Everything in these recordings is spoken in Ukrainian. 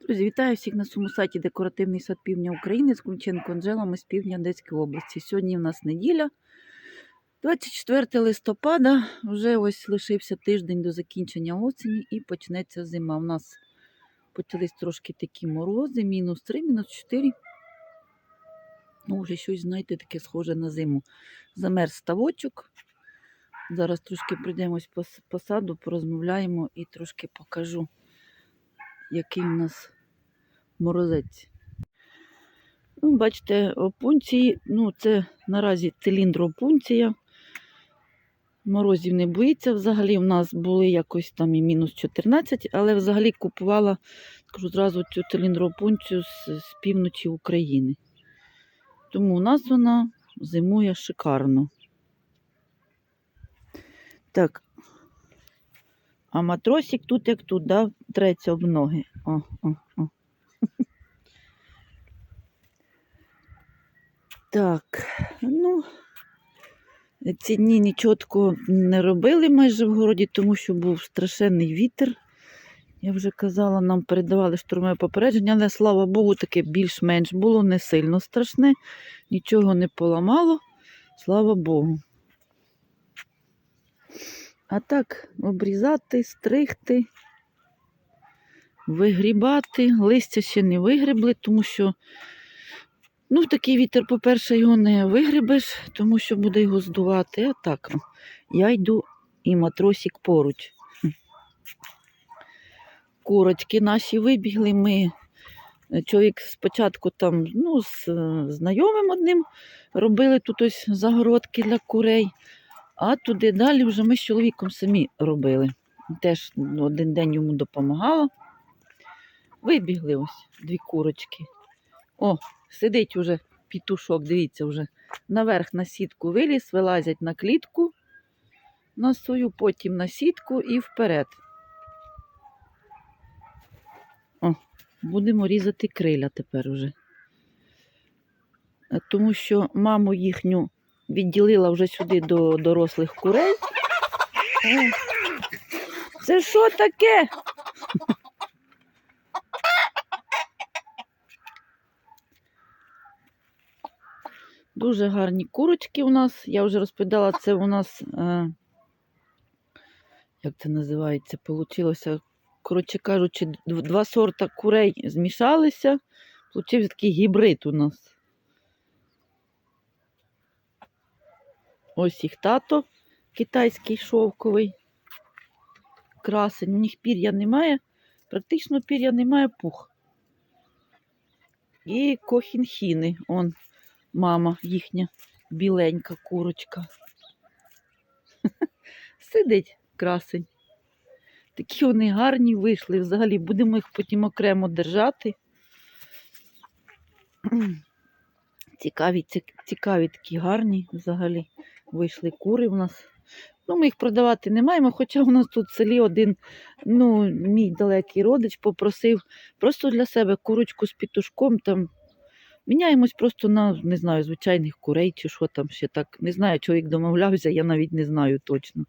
Друзі, вітаю всіх на своєму сайті Декоративний сад Півдня України з Кунченко Анжелами з півдня Одеської області. Сьогодні в нас неділя, 24 листопада. Вже ось лишився тиждень до закінчення осені і почнеться зима. У нас почались трошки такі морози, мінус 3, мінус 4. Ну, вже щось, знаєте, таке схоже на зиму. Замерз ставочок. Зараз трошки с- по саду, порозмовляємо і трошки покажу який у нас морозець. Ну, бачите, опунції, ну, це наразі циліндропунція. Морозів не боїться. Взагалі в нас були якось там і мінус 14, але взагалі купувала, скажу зразу, цю циліндропунцію з, з півночі України. Тому у нас вона зимує шикарно. Так, а матросик тут як тут, да, треться об ноги. О, о, о. Так, ну, ці дні нічого не робили майже в городі, тому що був страшенний вітер. Я вже казала, нам передавали штурмове попередження, але слава Богу, таке більш-менш було не сильно страшне, нічого не поламало, слава Богу. А так, обрізати, стригти, вигрібати. Листя ще не вигребли, тому що ну, такий вітер, по-перше, його не вигребеш, тому що буде його здувати. А так, я йду і матросик поруч. Курочки наші вибігли. Ми е, чоловік спочатку там ну, з е, знайомим одним робили тут ось загородки для курей. А туди далі вже ми з чоловіком самі робили. Теж ну, один день йому допомагала. Вибігли ось дві курочки. О, сидить уже пітушок, дивіться, вже наверх на сітку виліз, вилазять на клітку на свою, потім на сітку і вперед. О, будемо різати криля тепер уже. Е, Тому що маму їхню відділила вже сюди до дорослих курей. Це що таке? Дуже гарні курочки у нас. Я вже розповідала, це у нас, е, як це називається, получилося, коротше кажучи, два сорта курей змішалися. Получився такий гібрид у нас. Ось їх тато китайський шовковий. Красень. У них пір'я немає, практично пір'я немає пух. І кохінхіни. Он мама їхня біленька курочка. Сидить красень. Такі вони гарні вийшли. Взагалі будемо їх потім окремо держати. Цікаві, цікаві такі гарні взагалі вийшли кури в нас. Ну, ми їх продавати не маємо, хоча у нас тут в селі один, ну, мій далекий родич попросив просто для себе курочку з пітушком там. Міняємось просто на, не знаю, звичайних курей чи що там ще так. Не знаю, чоловік домовлявся, я навіть не знаю точно.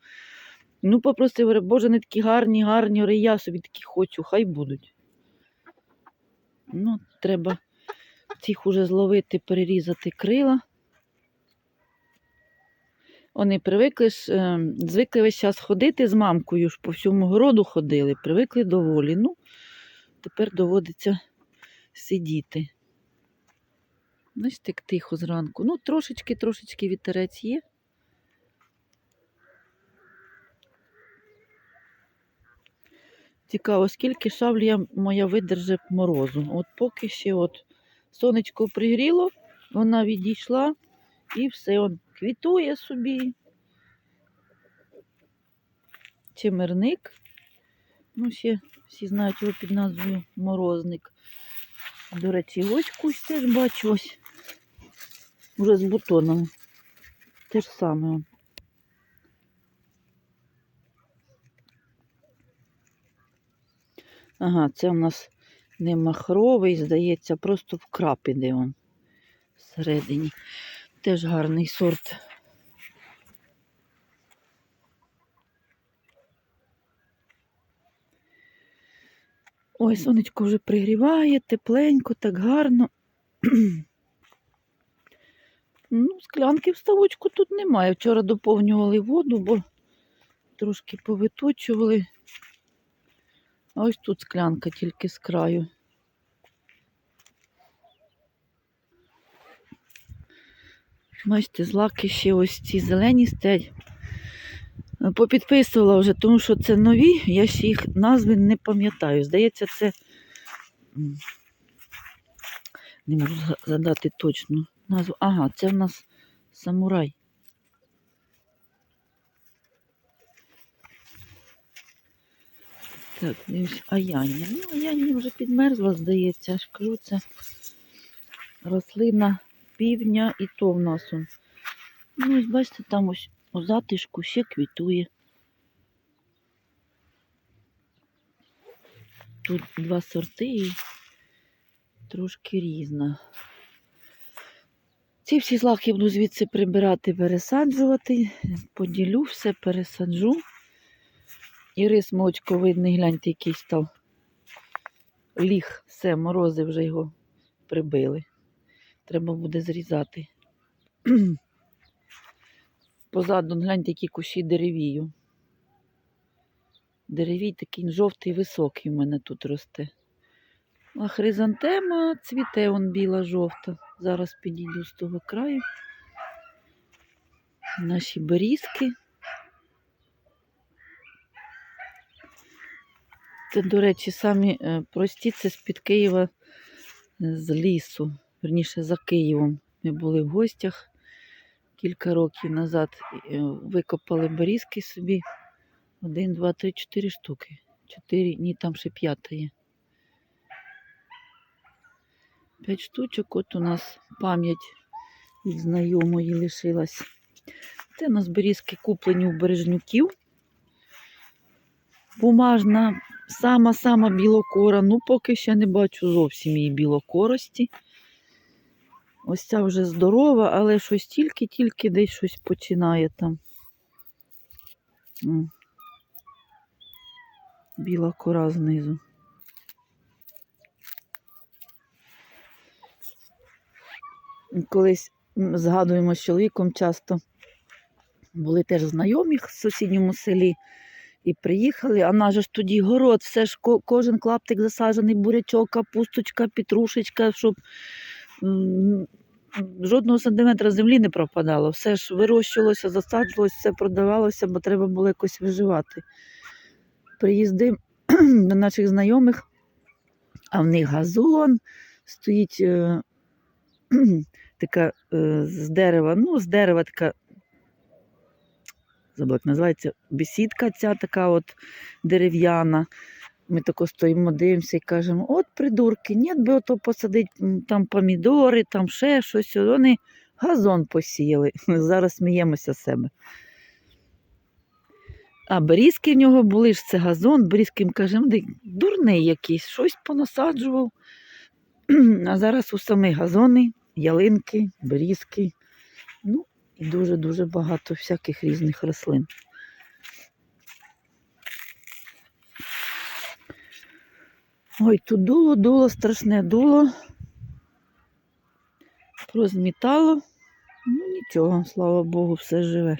Ну, попросив, боже, не такі гарні, гарні, говорю, я собі такі хочу, хай будуть. Ну, треба цих уже зловити, перерізати крила. Вони привикли ж, е, звикли весь час ходити з мамкою, ж по всьому городу ходили, привикли доволі. Ну, тепер доводиться сидіти. Знаєш, так тихо зранку. Ну, трошечки, трошечки вітерець є. Цікаво, скільки шавлія моя видержить морозу. От поки ще от сонечко пригріло, вона відійшла і все, квітує собі. Чимерник. Ну, ще всі знають його під назвою морозник. До речі, ось кусь теж бачу ось. Уже з бутонами. Те ж саме. Ага, це у нас не махровий, здається, просто вкрап іде он всередині. Теж гарний сорт. Ой, сонечко вже пригріває, тепленько, так гарно. ну, склянки в ставочку тут немає. Вчора доповнювали воду, бо трошки повиточували. А ось тут склянка тільки з краю. Бачите, злаки ще ось ці зелені стоять. Е, Попідписувала вже, тому що це нові, я ще їх назви не пам'ятаю. Здається, це не можу згадати точну назву. Ага, це в нас самурай. Так, дивись, аяння. Ну, аяння вже підмерзла, здається, аж кажу, це рослина півдня і то в нас он. Ну, ось бачите, там ось у затишку ще квітує. Тут два сорти і трошки різна. Ці всі злаки буду звідси прибирати, пересаджувати. Поділю все, пересаджу. І рис молочковидний, гляньте, який став. Ліг, все, морози вже його прибили. Треба буде зрізати. Позаду гляньте, які кущі деревію. Деревій такий жовтий високий в мене тут росте. А хризантема цвіте он біла жовта. Зараз підійду з того краю. Наші берізки. Це, до речі, самі е, прості, це з-під Києва е, з лісу, верніше за Києвом. Ми були в гостях кілька років назад. е, Викопали берізки собі. Один, два, три, чотири штуки. Чотири, ні, там ще п'ята є. П'ять штучок, от у нас пам'ять знайомої лишилась. Це у нас берізки куплені у бережнюків. Бумажна, сама-сама білокора. Ну, поки ще не бачу зовсім її білокорості. Ось ця вже здорова, але щось тільки-тільки десь щось починає там. Біла кора знизу. Колись згадуємо з чоловіком часто були теж знайомі в сусідньому селі і приїхали, а наш ж тоді город, все ж кожен клаптик засаджений, бурячок, капусточка, петрушечка, щоб жодного сантиметра землі не пропадало. Все ж вирощувалося, засаджувалося, все продавалося, бо треба було якось виживати. Приїздив до наших знайомих, а в них газон стоїть е, така е, з дерева, ну, з дерева така, забула, як називається, бесідка ця така от дерев'яна. Ми тако стоїмо, дивимося і кажемо, от придурки, ні, би ото посадити м, там помідори, там ще щось. Вони газон посіяли. Зараз сміємося з себе. А берізки в нього були ж це газон, берізки їм кажемо, «Ди, дурний якийсь, щось понасаджував. А зараз у самих газони, ялинки, берізки. Ну, і дуже-дуже багато всяких різних рослин. Ой, тут дуло, дуло, страшне дуло. Розмітало. Ну нічого, слава Богу, все живе.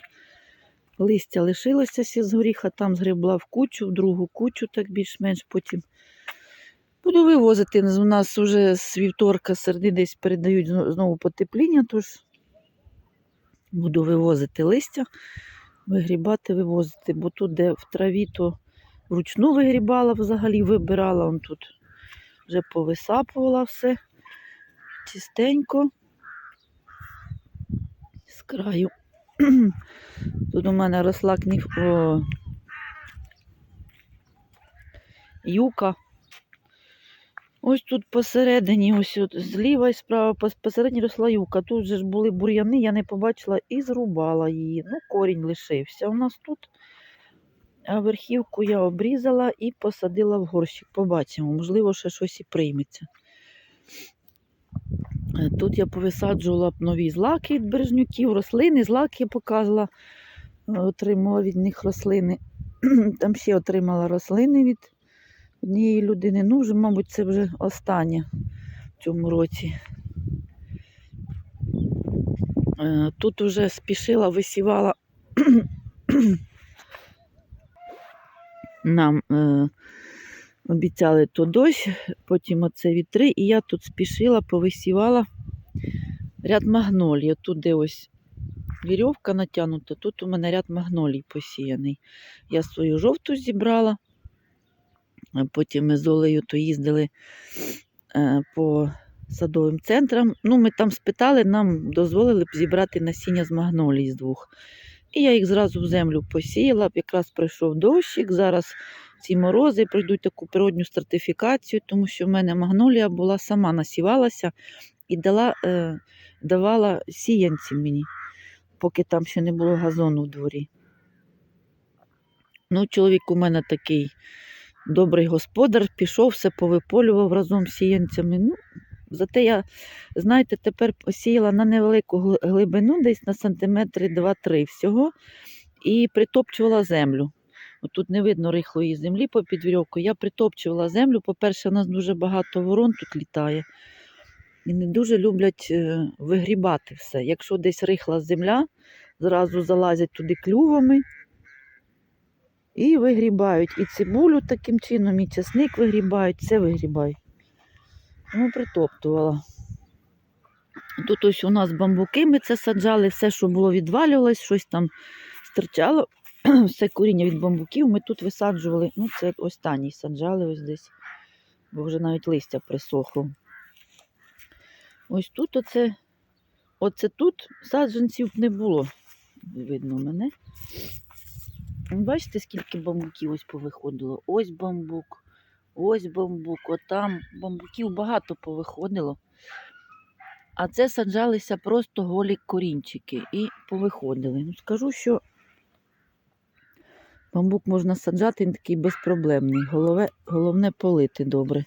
Листя лишилося ще з горіха, там згребла в кучу, в другу кучу, так більш-менш потім. Буду вивозити. У нас вже з вівторка середи десь передають знову потепління, тож буду вивозити листя, вигрібати, вивозити, бо тут, де в траві, то вручну вигрібала взагалі, вибирала он тут. Вже повисапувала все чистенько. З краю. Тут у мене росла кніг... О... юка. Ось тут посередині, ось от зліва і справа пос- посередині росла юка. Тут же ж були бур'яни, я не побачила і зрубала її. Ну, корінь лишився у нас тут. Верхівку я обрізала і посадила в горщик. Побачимо, можливо, ще щось і прийметься. Е, Тут я повисаджувала нові злаки від бережнюків, рослини, злаки я показувала, е, отримала від них рослини. Там ще отримала рослини від однієї людини. Ну, вже, мабуть, це вже останнє в цьому році. Е, Тут уже спішила, висівала нам е, обіцяли то дощ, потім оце вітри, і я тут спішила, повисівала ряд магнолій. Тут, де ось вірьовка натягнута, тут у мене ряд магнолій посіяний. Я свою жовту зібрала, а потім ми з Олею то їздили е, по садовим центрам. Ну, ми там спитали, нам дозволили б зібрати насіння з магнолій з двох. І я їх зразу в землю посіяла, якраз пройшов дощик. Зараз ці морози пройдуть таку природню стратифікацію, тому що в мене магнолія була сама насівалася і дала, е, давала сіянці мені, поки там ще не було газону в дворі. Ну, чоловік у мене такий добрий господар, пішов, все повиполював разом з сіянцями. Ну, зате я, знаєте, тепер посіяла на невелику глибину, десь на сантиметри 2-3 всього, і притопчувала землю. Тут не видно рихлої землі попід вірьовкою. Я притопчувала землю. По-перше, у нас дуже багато ворон тут літає. І не дуже люблять е, вигрібати все. Якщо десь рихла земля, зразу залазять туди клювами і вигрібають. І цибулю таким чином, і чесник вигрібають, все вигрібають. Тому притоптувала. Тут ось у нас бамбуки ми це саджали, все, що було відвалювалось, щось там стирчало, все коріння від бамбуків ми тут висаджували. Ну, це останній саджали ось десь, бо вже навіть листя присохло. Ось тут оце, оце тут саджанців не було. Видно мене. Бачите, скільки бамбуків ось повиходило? Ось бамбук, ось бамбук, отам бамбуків багато повиходило. А це саджалися просто голі корінчики і повиходили. Ну, скажу, що бамбук можна саджати, він такий безпроблемний. Голове, головне полити добре.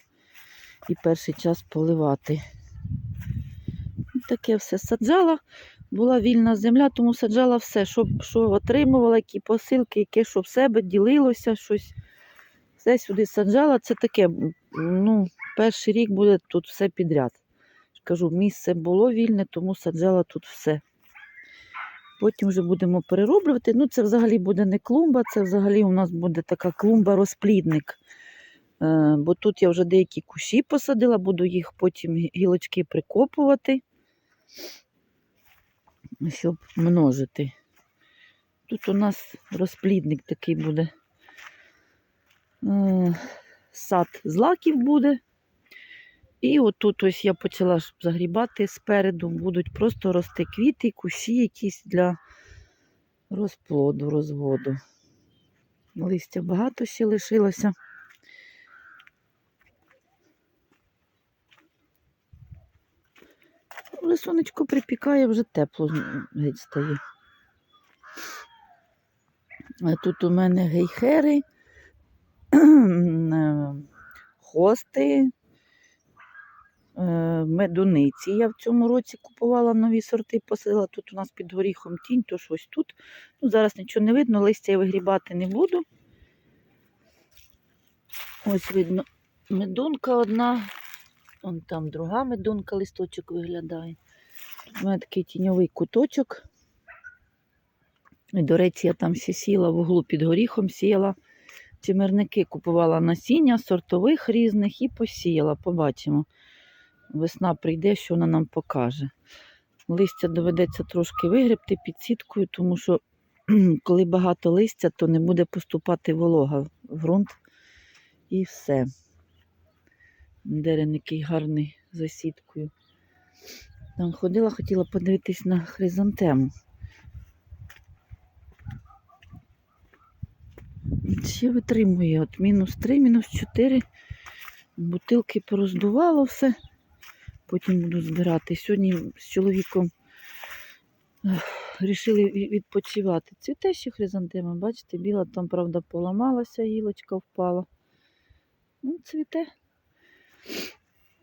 І перший час поливати. Ну, Таке все саджала. Була вільна земля, тому саджала все, що, що отримувала, які посилки, яке що в себе ділилося, щось. Все сюди саджала. Це таке, ну, перший рік буде тут все підряд. Кажу, місце було вільне, тому саджала тут все. Потім вже будемо перероблювати. Ну, це взагалі буде не клумба, це взагалі у нас буде така клумба-розплідник. Е, бо тут я вже деякі кущі посадила, буду їх потім гілочки прикопувати, щоб множити. Тут у нас розплідник такий буде. Сад злаків буде. І отут ось я почала загрібати спереду, будуть просто рости квіти, кущі якісь для розплоду, розводу. Листя багато ще лишилося. Але сонечко припікає, вже тепло геть стає. А тут у мене гейхери, хости, е, медуниці. Я в цьому році купувала нові сорти, посила. Тут у нас під горіхом тінь, тож ось тут. Ну, зараз нічого не видно, листя я вигрібати не буду. Ось видно медунка одна, вон там друга медунка, листочок виглядає. У мене такий тіньовий куточок. І, до речі, я там сіла в углу під горіхом, сіяла чимерники, купувала насіння сортових різних і посіяла. Побачимо. Весна прийде, що вона нам покаже. Листя доведеться трошки вигребти під сіткою, тому що коли багато листя, то не буде поступати волога в ґрунт і все. Дерен який гарний за сіткою. Там ходила, хотіла подивитись на хризантему. Ще витримує от мінус 3, мінус 4. Бутилки пороздувало все. Потім буду збирати. Сьогодні з чоловіком вирішили відпочивати. Цвіте ще хризантема, бачите, біла там, правда, поламалася, гілочка впала. Ну, цвіте.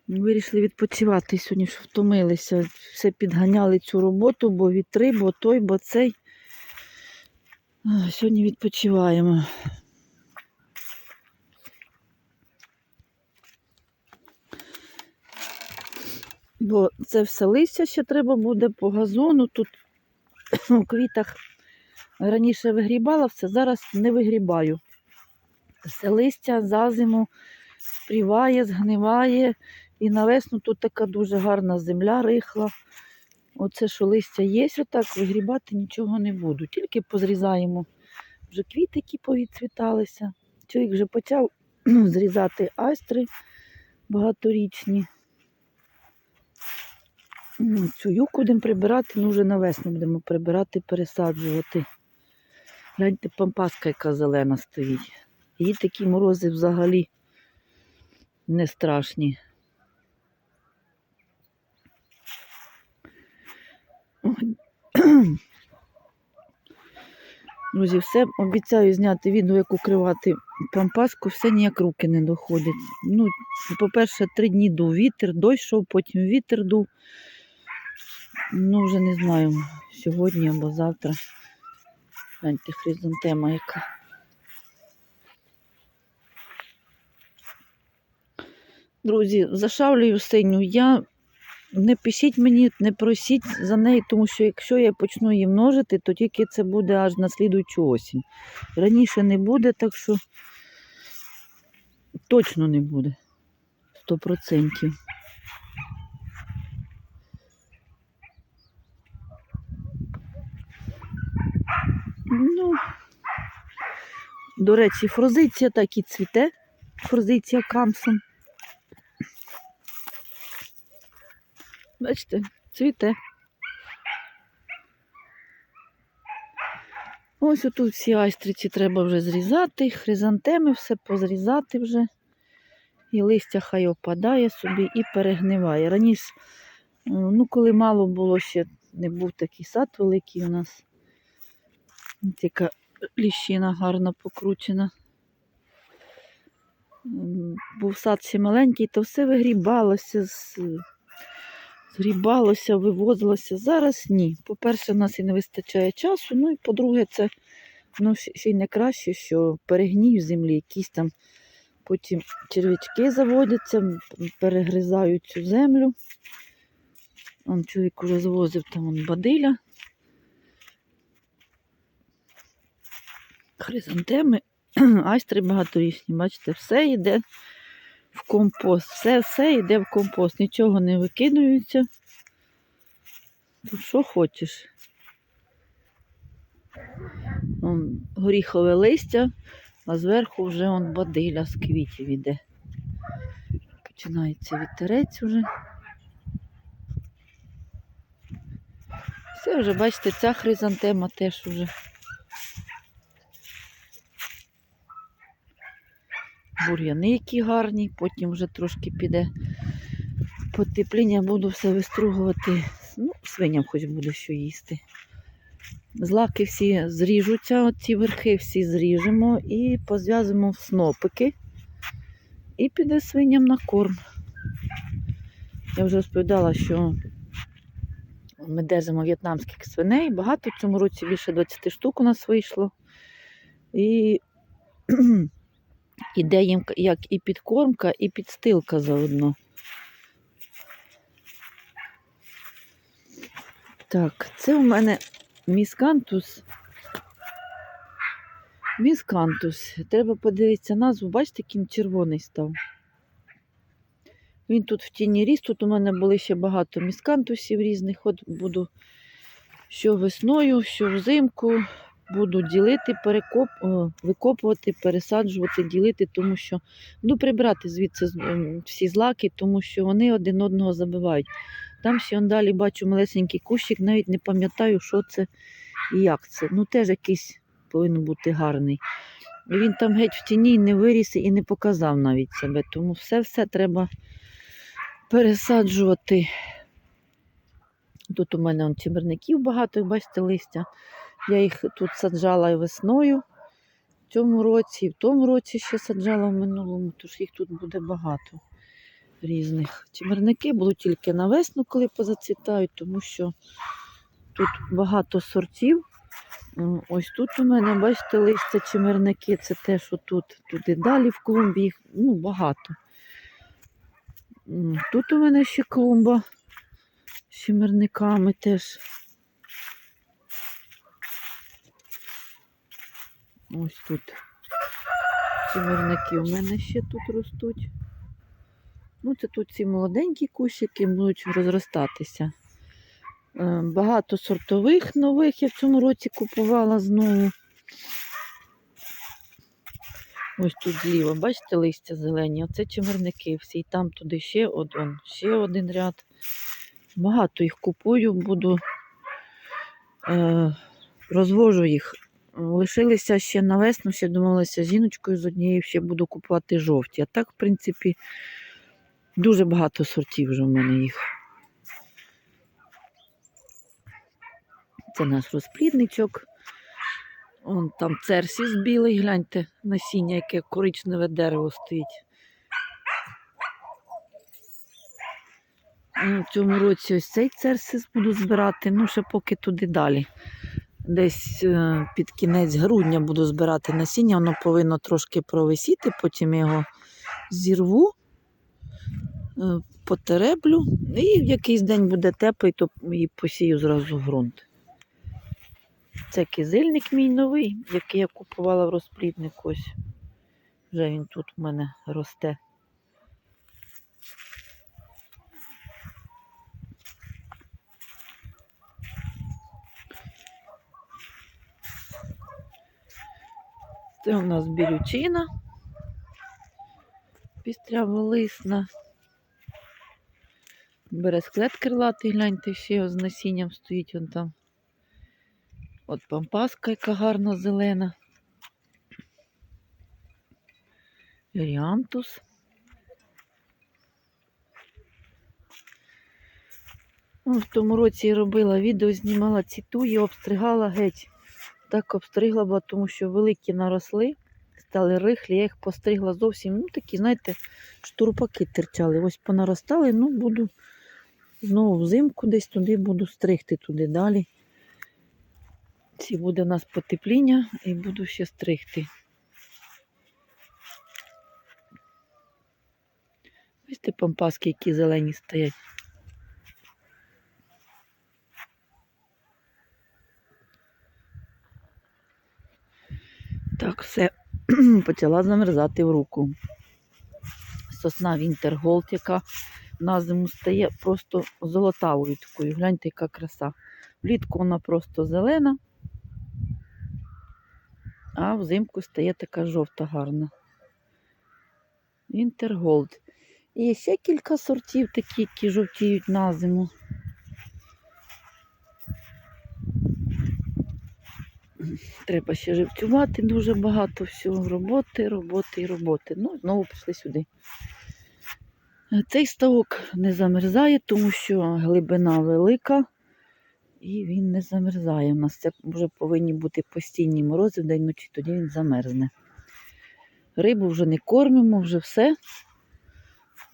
Вирішили відпочивати сьогодні, що втомилися. Все підганяли цю роботу, бо вітри, бо той, бо цей. Сьогодні відпочиваємо. Бо це все листя ще треба буде по газону. Тут у квітах раніше вигрібала все, зараз не вигрібаю. Все листя за зиму спріває, згниває. І на весну тут така дуже гарна земля рихла. Оце, що листя є, отак вигрібати нічого не буду. Тільки позрізаємо вже квіти, повідцвіталися. Чоловік вже почав зрізати айстри багаторічні. Ну, Цю юку будемо прибирати, ну вже на весну будемо прибирати, пересаджувати. Гляньте, пампаска, яка зелена стоїть. Їй такі морози взагалі не страшні. Друзі, все обіцяю зняти відео, як укривати пампаску, все ніяк руки не доходять. Ну, по-перше, три дні дув вітер, дощ йшов, потім вітер дув. Ну, вже не знаю, сьогодні або завтра. Гляньте, хризантема яка. Друзі, зашавлюю синю я. Не пишіть мені, не просіть за неї, тому що якщо я почну її множити, то тільки це буде аж на слідуючу осінь. Раніше не буде, так що точно не буде. 100%. Ну, до речі, фрозиція так і цвіте. Фрозиція камсом. Бачите, цвіте. Ось отут всі айстриці треба вже зрізати, хризантеми все позрізати вже. І листя хай опадає собі і перегниває. Раніше, ну, коли мало було ще, не був такий сад великий у нас. Така ліщина гарно покручена. Був сад ще маленький, то все вигрібалося, згрібалося, вивозилося. Зараз ні. По-перше, у нас і не вистачає часу. Ну і по-друге, це ну, ще й не краще, що перегній землі, якісь там потім червячки заводяться, перегризають цю землю. Он чоловік уже звозив там он бадиля. Хризантеми, айстри багаторічні, бачите, все йде в компост. Все, все йде в компост. Нічого не викидується. Тут що хочеш. Вон, горіхове листя, а зверху вже он бадиля з квітів іде. Починається вітерець уже. Все вже, бачите, ця хризантема теж уже. Бур'яни які гарні, потім вже трошки піде потепління, буду все вистругувати. Ну, свиням хоч буде що їсти. Злаки всі зріжуться, оці верхи всі зріжемо і позв'язуємо в снопики. І піде свиням на корм. Я вже розповідала, що ми держимо в'єтнамських свиней. Багато в цьому році більше 20 штук у нас вийшло. І іде їм як і підкормка, і підстилка заодно. Так, це у мене міскантус. Міскантус. Треба подивитися назву, бачите, яким червоний став. Він тут в тіні ріс. Тут у мене були ще багато міскантусів різних. От буду що весною, що взимку буду ділити, перекоп... викопувати, пересаджувати, ділити, тому що буду прибрати звідси всі злаки, тому що вони один одного забивають. Там ще далі бачу малесенький кущик, навіть не пам'ятаю, що це і як це. Ну, теж якийсь повинен бути гарний. Він там геть в тіні не виріс і не показав навіть себе. Тому все-все треба пересаджувати. Тут у мене он, чимерників багато, бачите, листя. Я їх тут саджала і весною в цьому році, і в тому році ще саджала в минулому, тож їх тут буде багато різних. Чимерники будуть тільки на весну, коли позацвітають, тому що тут багато сортів. Ось тут у мене, бачите, листя чимерники, це те, що тут, туди далі в клумбі їх ну, багато. Тут у мене ще клумба з чимерниками теж. Ось тут чимерники в мене ще тут ростуть. Ну, це тут ці молоденькі кущики будуть розростатися. Е, Багато сортових нових я в цьому році купувала знову. Ось тут зліва, бачите, листя зелені, оце чимерники всі. І там туди ще один, ще один ряд. Багато їх купую, буду е, розвожу їх. Лишилися ще на весну, ще домовилася з жіночкою з однією, ще буду купувати жовті. А так, в принципі, дуже багато сортів вже в мене їх. Це наш розплідничок. Вон там церсіс білий, гляньте, насіння, яке коричневе дерево стоїть. Ну, В цьому році ось цей церсіс буду збирати, ну ще поки туди далі. Десь е, під кінець грудня буду збирати насіння, воно повинно трошки провисіти, потім я його зірву, е, потереблю, і в якийсь день буде теплий, то і посію зразу в ґрунт. Це кизильник мій новий, який я купувала в розпліднику. Ось. Вже він тут у мене росте. Це у нас бірючина. Пістряволисна. Бересклет крилатий, гляньте, ще з насінням стоїть он там. От пампаска, яка гарна зелена. Ріантус. Ну, в тому році я робила відео, знімала ці туї, обстригала геть. Так обстригла, бо тому що великі наросли, стали рихлі, я їх постригла зовсім. Ну, такі, знаєте, штурпаки терчали. Ось понаростали, ну буду знову взимку десь туди буду стригти туди далі. Ці буде у нас потепління і буду ще стригти. Бачите, пампаски, які зелені стоять. Так, все почала замерзати в руку. Сосна Вінтерголд, яка на зиму стає просто золотавою такою. Гляньте, яка краса. Влітку вона просто зелена, а взимку стає така жовта гарна. Вінтерголд. І ще кілька сортів такі, які жовтіють на зиму. Треба ще живцювати дуже багато всього. Роботи, роботи і роботи. Ну, знову пішли сюди. Цей ставок не замерзає, тому що глибина велика і він не замерзає. У нас це вже повинні бути постійні морози в день ночі, тоді він замерзне. Рибу вже не кормимо, вже все.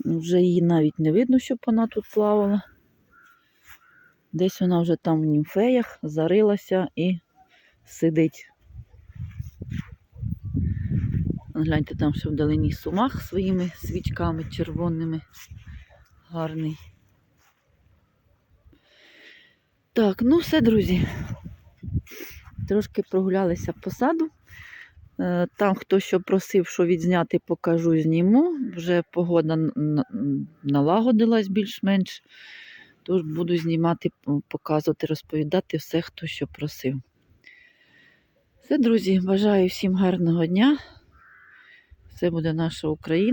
Вже її навіть не видно, щоб вона тут плавала. Десь вона вже там в німфеях зарилася і сидить. Гляньте, там ще вдалині сумах своїми свічками червоними. Гарний. Так, ну все, друзі. Трошки прогулялися по саду. Е, Там хто що просив, що відзняти, покажу, зніму. Вже погода налагодилась більш-менш. Тож буду знімати, показувати, розповідати все, хто що просив. Все, друзі, бажаю всім гарного дня. Це буде наша Україна.